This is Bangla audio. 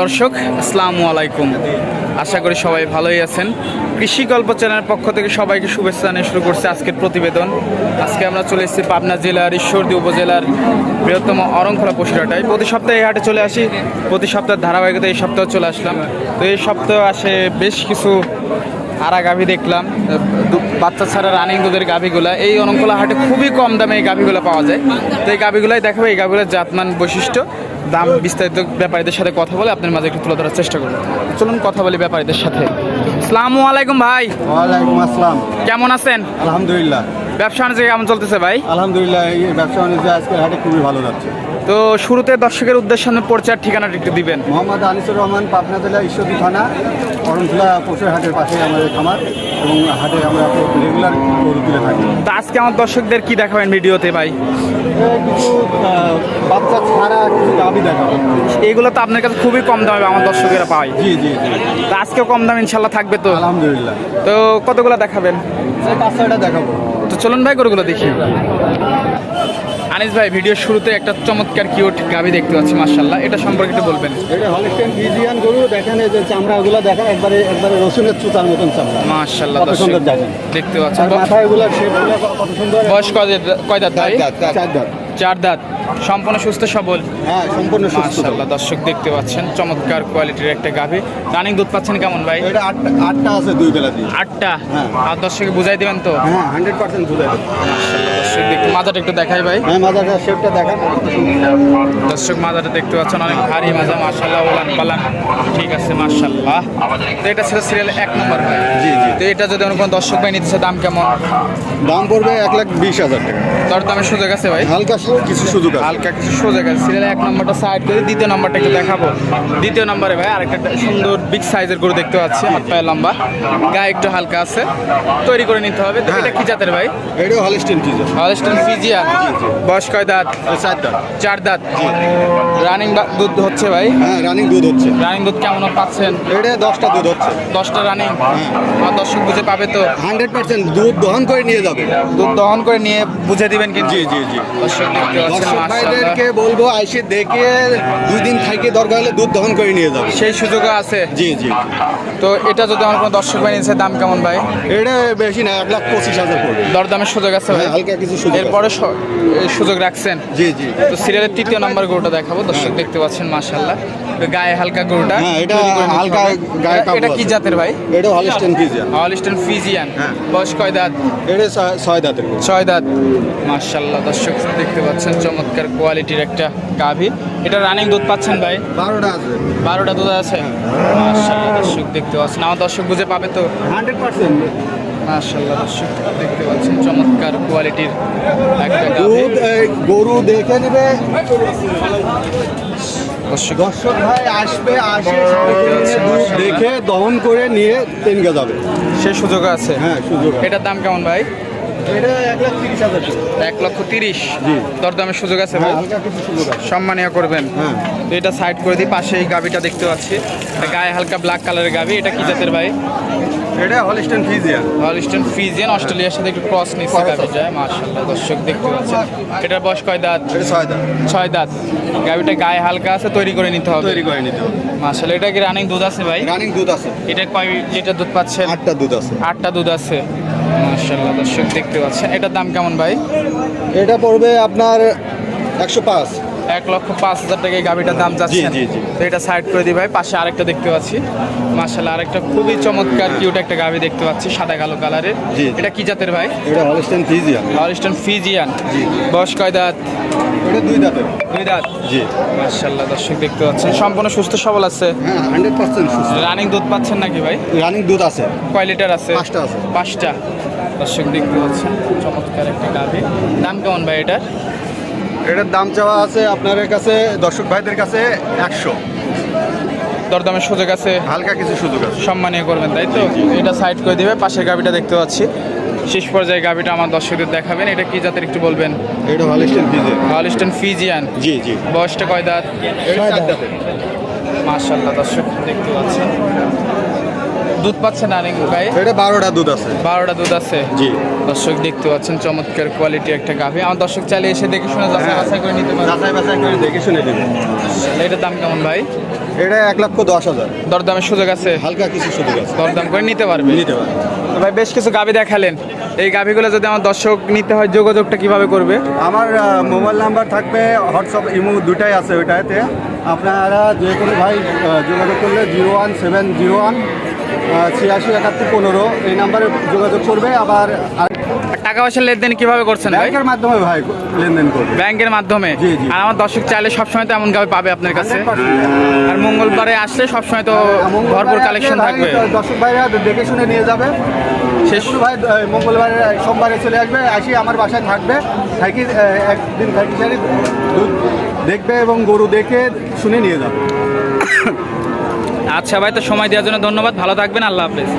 দর্শক, আসসালামু আলাইকুম। আশা করি সবাই ভালোই আছেন। কৃষি গল্প চ্যানেলের পক্ষ থেকে সবাইকে শুভেচ্ছা জানিয়ে শুরু করছে আজকের প্রতিবেদন। আজকে আমরা চলে এসেছি পাবনা জেলার ঈশ্বরদী উপজেলার বৃহত্তম অরংখোলা পশুরাটায় প্রতি সপ্তাহে এই হাটে চলে আসি। প্রতি সপ্তাহের ধারাবাহিকতা এই সপ্তাহে চলে আসলাম। তো এই সপ্তাহে আসে বেশ কিছু আরা গাভী দেখলাম। বাচ্চা ছাড়া রানিং দুধের গাভীগুলা। এই অনঙ্কলা হাটে খুবই কম দামে এই গাভীগুলো পাওয়া যায়। তো এই গাভীগুলাই দেখাবো। এই গাভীগুলোর জাতমান বৈশিষ্ট্য। দাম বিস্তারিত ব্যাপারীদের সাথে কথা বলে আপনার মাঝে একটু তুলে ধরার চেষ্টা করুন চলুন কথা বলি ব্যাপারীদের সাথে। আসসালামু আলাইকুম ভাই। ওয়ালাইকুম আসসালাম। কেমন আছেন? আলহামদুলিল্লাহ। ব্যবসা বাণিজ্য কেমন চলতেছে ভাই? আলহামদুলিল্লাহ এই ব্যবসা বাণিজ্য আজকের হাটে খুবই ভালো যাচ্ছে। তো শুরুতে দর্শকের উদ্দেশ্যে পরিচয় ঠিকানাটা একটু দিবেন। মোহাম্মদ আনিসুর রহমান পাবনা জেলা ঈশ্বরদী থানা অরণখোলা পশুর হাটের পাশে আমাদের খামার এবং হাটে আমরা রেগুলার গরু তুলে থাকি। তো আজকে আমার দর্শকদের কি দেখাবেন ভিডিওতে ভাই? কিছু বাচ্চা ছাড়া কিছু দেখাবো। এইগুলো তো আপনার কাছে খুবই কম দামে আমার দর্শকেরা পায়। জি জি তো আজকেও কম দাম ইনশাল্লাহ থাকবে তো। আলহামদুলিল্লাহ। তো কতগুলো দেখাবেন? এই বাচ্চাটা দেখাবো। তো চলুন ভাই গরুগুলো দেখি। আনিস ভাই ভিডিও শুরুতে একটা চমৎকার কিউট গাবি দেখতে পাচ্ছি মার্শাল্লাহ এটা সম্পর্কে একটু বলবেন। এটা হলিস্টেন ফিজিয়ান গরু দেখেন এই যে চামড়াগুলো দেখেন একবারে একবারে রসুনের চুতার মতন চামড়া। মার্শাল্লাহ কত সুন্দর দেখেন। দেখতে পাচ্ছেন। আর শেপগুলো কত সুন্দর। বয়স কয় দাঁত- কয় দাঁত ভাই? চার দাঁত। চার দাঁত সম্পূর্ণ সুস্থ সবল। হ্যাঁ সম্পূর্ণ সুস্থ দর্শক দেখতে পাচ্ছেন চমৎকার কোয়ালিটির একটা গাভি। রানিং দুধ পাচ্ছেন কেমন ভাই? এটা আটটা আটটা আছে দুই বেলা দিয়ে। আটটা? হ্যাঁ। আর দর্শকে বুঝাই দিবেন তো? হ্যাঁ হান্ড্রেড পার্সেন্ট দুধ আছে দর্শক দেখতে মাজাটা একটু দেখাই ভাই। হ্যাঁ মাজারটা শেপটা দেখান। দর্শক মাজাটা দেখতে পাচ্ছেন অনেক ভারী মাজা মার্শাল্লাহ ওলান পালান ঠিক আছে মার্শাল্লাহ এটা ছিল সিরিয়াল এক নম্বর ভাই। জি। তো এটা যদি কোনো দর্শক ভাই নিতেছে দাম কেমন? দাম পড়বে এক লাখ বিশ হাজার টাকা। দর দামের সুযোগ আছে ভাই। হালকা কিছু সুযোগ আছে। হালকা কিছু সুযোগ আছে। সিরিয়াল এক নম্বরটা সাইড করে দ্বিতীয় নম্বরটা একটু দেখাবো। দ্বিতীয় নম্বরে ভাই আরেকটা সুন্দর বিগ সাইজের গরু দেখতে পাচ্ছি হাত পায়ে লম্বা। গায়ে একটু হালকা আছে। তৈরি করে নিতে হবে। হ্যাঁ। এটা কি জাতের ভাই? এটাও হলিস্টিন ফিজার হলস্টন ফিজিয়া বয়স কয় দাঁত? চার দাম চার দাঁত। রানিং দুধ হচ্ছে ভাই? হ্যাঁ রানিং দুধ হচ্ছে। রানিং দুধ কেমন পাচ্ছেন? এটা দশটা দুধ হচ্ছে। দশটা রানিং আমার দর্শক বুঝে পাবে তো। হান্ড্রেড পার্সেন্ট দুধ দহন করে নিয়ে যাবে। দুধ দহন করে নিয়ে বুঝে দিবেন কিন্তু। জি জি জি। দর্শক। ভাইদেরকে বলব আইসে দেখে দুই দিন থেকে দরকার হলে দুধ দহন করে নিয়ে যাবে। সেই সুযোগও আছে। জি জি। তো এটা যদি আমার কোনো দর্শক ভাই নিচ্ছে দাম কেমন ভাই? এটা বেশি না এক লাখ পঁচিশ হাজার পড়বে দরদামের সুযোগ আছে ভাই? হ্যাঁ, হালকা কিছু সুযোগ। এরপরে সুযোগ রাখছেন? জি জি। তো সিরিয়ালের তৃতীয় নাম্বার গরুটা দেখাবো দর্শক দেখতে পাচ্ছেন মাশাল্লাহ গায়ে হালকা গরুটা। হ্যাঁ, এটা হালকা গায়ে এটা- কি জাতের ভাই? এটা হলিস্টিন ফিজিয়ান হলিস্টন ফিজিয়ান। হ্যাঁ। বয়স কয় দাঁত? এটা ছয়- দাঁতের। ছয় দাঁত। মার্শাল্লাহ দর্শক দেখতে পাচ্ছেন চমৎকার কোয়ালিটির একটা গাভী। এটা রানিং দুধ পাচ্ছেন ভাই? বারোটা আছে। বারোটা দুধ আছে? মার্শাল্লাহ দর্শক দেখতে পাচ্ছেন। আমার দর্শক বুঝে পাবে তো? Hundred percent. মার্শাল্লাহ দর্শক দেখতে পাচ্ছেন চমৎকার কোয়ালিটির একটা দুধ গরু দেখে নেবে। দর্শক ভাই আসবে আসে। দহন করে নিয়ে তেনকে যাবে। সে সুযোগ আছে। হ্যাঁ সুযোগ এটার দাম কেমন ভাই? এক লক্ষ তিরিশ। জি। দরদামের সুযোগ আছে ভাই। হ্যাঁ সুযোগ আছে। সম্মানীয় করবেন। হ্যাঁ। তো এটা সাইড করে দিই পাশে এই গাবিটা দেখতে পাচ্ছি। গায়ে হালকা ব্ল্যাক কালারের গাবি। এটা কি জাতের ভাই? এটা হলিস্টন ফিজিয়ান হলিস্টন ফিজিয়ান অস্ট্রেলিয়ার সাথে একটু ক্রস নিচ্ছে Cross গাবি দর্শক দেখতে পাচ্ছেন। এটার বয়স কয় দাঁত? এটা ছয় ছয় দাঁত। গাবিটা গায়ে হালকা আছে তৈরি করে নিতে হবে। তৈরি করে নিতে হবে। এটা কি রানিং দুধ আছে ভাই? রানিং দুধ আছে। এটা কয় লিটার দুধ পাচ্ছেন? আটটা দুধ আছে। আটটা দুধ আছে। মার্শাল্লাহ দর্শক দেখতে পাচ্ছেন। এটার দাম কেমন ভাই? এটা পড়বে আপনার একশো পাঁচ। এক লক্ষ পাঁচ হাজার টাকা এই গাভিটার দাম যাচ্ছে জি, জি। তো এটা সাইড করে দিই ভাই পাশে আরেকটা দেখতে পাচ্ছি। মার্শাল্লাহ আরেকটা খুবই চমৎকার কিউট একটা গাভি দেখতে পাচ্ছি সাদা কালো কালারের। এটা কি জাতের ভাই? এটা হলিস্টন ফিজিয়ান হলিস্টন ফিজিয়ান। বয়স কয় দাঁত? এটা দুই দাঁতের দুই দাঁত? জি। মার্শাল্লাহ দর্শক দেখতে পাচ্ছেন সম্পূর্ণ সুস্থ সবল আছে। হ্যাঁ হান্ড্রেড পার্সেন্ট সুস্থ। রানিং দুধ পাচ্ছেন নাকি ভাই? রানিং দুধ আছে। কয় লিটার আছে? পাঁচটা আছে। পাঁচটা। দর্শক দেখতে পাচ্ছেন চমৎকার একটা গাভি। দাম কেমন ভাই এটার? এটার দাম চাওয়া আছে আপনাদের কাছে দর্শক ভাইদের কাছে একশো। দরদামের সুযোগ আছে। হালকা কিছু সুযোগ আছে। সম্মানীয় করবেন তাই তো? এটা সাইড করে দিবে পাশের গাবিটা দেখতে পাচ্ছি। শেষ পর্যায়ে গাভিটা আমার দর্শকদের দেখাবেন। এটা কি জাতের একটু বলবেন? এটা হলিস্টন ফিজিয়ান। হলিস্টন ফিজিয়ান। জি জি। বয়সটা কয় দাঁত? মার্শাল্লাহ দর্শক দেখতে পাচ্ছেন। দুধ পাচ্ছে না অনেক গায়ে এটা বারোটা দুধ আছে। বারোটা দুধ আছে? জি। দর্শক দেখতে পাচ্ছেন চমৎকার কোয়ালিটি একটা গাভি। আমার দর্শক চাইলে এসে দেখে শুনে যাচাই হ্যাঁ। বাছাই করে নিতে পারবে যাচাই বাছাই করে দেখে শুনে দেবে এটার দাম কেমন ভাই? এটা এক লক্ষ দশ হাজার। দরদামের সুযোগ আছে? হালকা কিছু সুযোগ আছে। দরদাম করে নিতে পারবে? নিতে পারে তো ভাই বেশ কিছু গাভি দেখালেন। এই গাভিগুলো যদি আমার দর্শক নিতে হয় যোগাযোগটা কীভাবে করবে? আমার মোবাইল নাম্বার থাকবে হোয়াটসঅ্যাপ ইমো দুটাই আছে ওইটাতে। আপনারা যে কোনো ভাই যোগাযোগ করলে zero one seven zero one ছিয়াশি একাত্তর পনেরো এই নাম্বারে যোগাযোগ করবে। আবার টাকা পয়সার লেনদেন কীভাবে করছেন ব্যাংকের মাধ্যমে ভাই লেনদেন করবে। ব্যাংকের মাধ্যমে। আর আমার দর্শক চাইলে সবসময় তো এমন পাবে আপনার কাছে। আর মঙ্গলবারে আসলে সবসময় তো ভরপুর কালেকশন থাকবে। দর্শক ভাইরা দেখে শুনে নিয়ে যাবে। শেষ। ভাই মঙ্গলবারে সোমবারে চলে আসবে আসি আমার বাসায় থাকবে। থাকি একদিন থাকি সারি দুধ দেখবে এবং গরু দেখে শুনে নিয়ে যাব। আচ্ছা ভাই তো সময় দেওয়ার জন্য ধন্যবাদ। ভালো থাকবেন আল্লাহ হাফেজ।